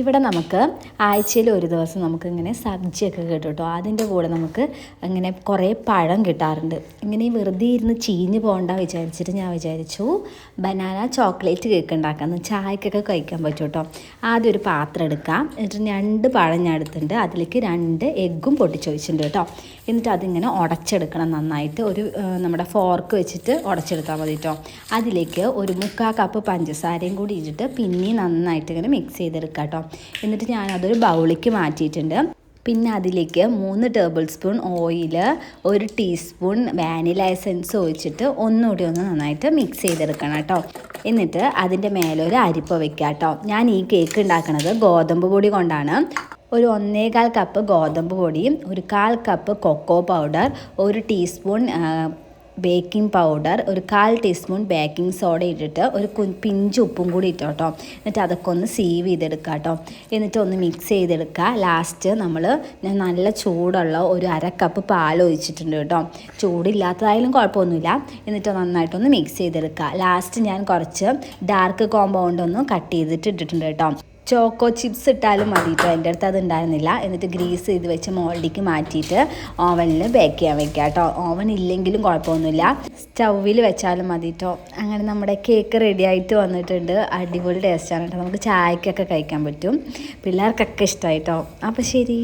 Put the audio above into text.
ഇവിടെ നമുക്ക് ആഴ്ചയിൽ ഒരു ദിവസം നമുക്ക് ഇങ്ങനെ സബ്ജിയൊക്കെ കിട്ടും കേട്ടോ. അതിന്റെ കൂടെ നമുക്ക് ഇങ്ങനെ കുറേ പഴം കിട്ടാറുണ്ട്. ഇങ്ങനെ വെറുതെ ഇരുന്ന് ചീഞ്ഞ് പോകണ്ട വിചാരിച്ചിട്ട് ഞാൻ വിചാരിച്ചു ബനാന ചോക്ലേറ്റ് കേക്ക് ഉണ്ടാക്കാമെന്ന് ചായക്കൊക്കെ കഴിക്കാൻ പറ്റും കേട്ടോ. ആദ്യം ഒരു പാത്രം എടുക്കാം. എന്നിട്ട് രണ്ട് പഴം ഞാൻ എടുത്തിട്ടുണ്ട്. അതിലേക്ക് രണ്ട് എഗ്ഗും പൊട്ടിച്ച് വെച്ചിട്ടുണ്ട് കേട്ടോ. എന്നിട്ട് അതിങ്ങനെ ഉടച്ചെടുക്കണം നന്നായിട്ട്. ഒരു നമ്മുടെ ഫോർക്ക് വെച്ചിട്ട് ഉടച്ചെടുത്താൽ മതി കേട്ടോ. അതിലേക്ക് ഒരു മുക്കാൽ കപ്പ് പഞ്ചസാരയും കൂടി ഇട്ടിട്ട് പിന്നെയും നന്നായിട്ട് ഇങ്ങനെ മിക്സ് ചെയ്തെടുക്കാം കേട്ടോ. എന്നിട്ട് ഞാൻ അതൊരു ബൗളിക്ക് മാറ്റിയിട്ടുണ്ട്. പിന്നെ അതിലേക്ക് മൂന്ന് ടേബിൾ സ്പൂൺ ഓയിൽ ഒരു ടീസ്പൂൺ വാനില എസൻസ് ഒഴിച്ചിട്ട് ഒന്നുകൂടി ഒന്ന് നന്നായിട്ട് മിക്സ് ചെയ്തെടുക്കണം കേട്ടോ. എന്നിട്ട് അതിന്റെ മേലെ ഒരു അരിപ്പ വെക്കുക കേട്ടോ. ഞാൻ ഈ കേക്ക് ഉണ്ടാക്കുന്നത് ഗോതമ്പ് പൊടി കൊണ്ടാണ്. ഒരു ഒന്നേകാൽ കപ്പ് ഗോതമ്പ് പൊടിയും ഒരു കാൽ കപ്പ് കൊക്കോ പൗഡർ ഒരു ടീസ്പൂൺ ബേക്കിംഗ് പൗഡർ ഒരു കാൽ ടീസ്പൂൺ ബേക്കിംഗ് സോഡ ഇട്ടിട്ട് ഒരു കു പിഞ്ച് ഉപ്പും കൂടി ഇട്ടോ കേട്ടോ. എന്നിട്ട് അതൊക്കെ ഒന്ന് സീവ് ചെയ്തെടുക്കുക കേട്ടോ. എന്നിട്ട് ഒന്ന് മിക്സ് ചെയ്തെടുക്കുക ലാസ്റ്റ് നമ്മൾ ഞാൻ നല്ല ചൂടുള്ള ഒരു അര കപ്പ് പാൽ ഒഴിച്ചിട്ടുണ്ട് കേട്ടോ. ചൂടില്ലാത്തതായാലും കുഴപ്പമൊന്നുമില്ല. എന്നിട്ട് നന്നായിട്ടൊന്ന് മിക്സ് ചെയ്തെടുക്കുക ലാസ്റ്റ് ഞാൻ കുറച്ച് ഡാർക്ക് കോമ്പൗണ്ട് ഒന്ന് കട്ട് ചെയ്തിട്ട് ഇട്ടിട്ടുണ്ട് കേട്ടോ. ചോക്കോ ചിപ്സ് ഇട്ടാലും മതി കേട്ടോ എന്റെ അടുത്ത് അത് ഉണ്ടായിരുന്നില്ല എന്നിട്ട് ഗ്രീസ് ചെയ്ത് വെച്ച് മോൾഡിക്ക് മാറ്റിയിട്ട് ഓവനിൽ ബേക്ക് ചെയ്യാൻ വെക്കുക കേട്ടോ ഓവൻ ഇല്ലെങ്കിലും കുഴപ്പമൊന്നുമില്ല. സ്റ്റൗവിൽ വെച്ചാലും മതി കേട്ടോ അങ്ങനെ നമ്മുടെ കേക്ക് റെഡി ആയിട്ട് വന്നിട്ടുണ്ട്. അടിപൊളി ടേസ്റ്റാണ് കേട്ടോ നമുക്ക് ചായക്കൊക്കെ കഴിക്കാൻ പറ്റും. പിള്ളേർക്കൊക്കെ ഇഷ്ടമായി കേട്ടോ അപ്പോൾ ശരി.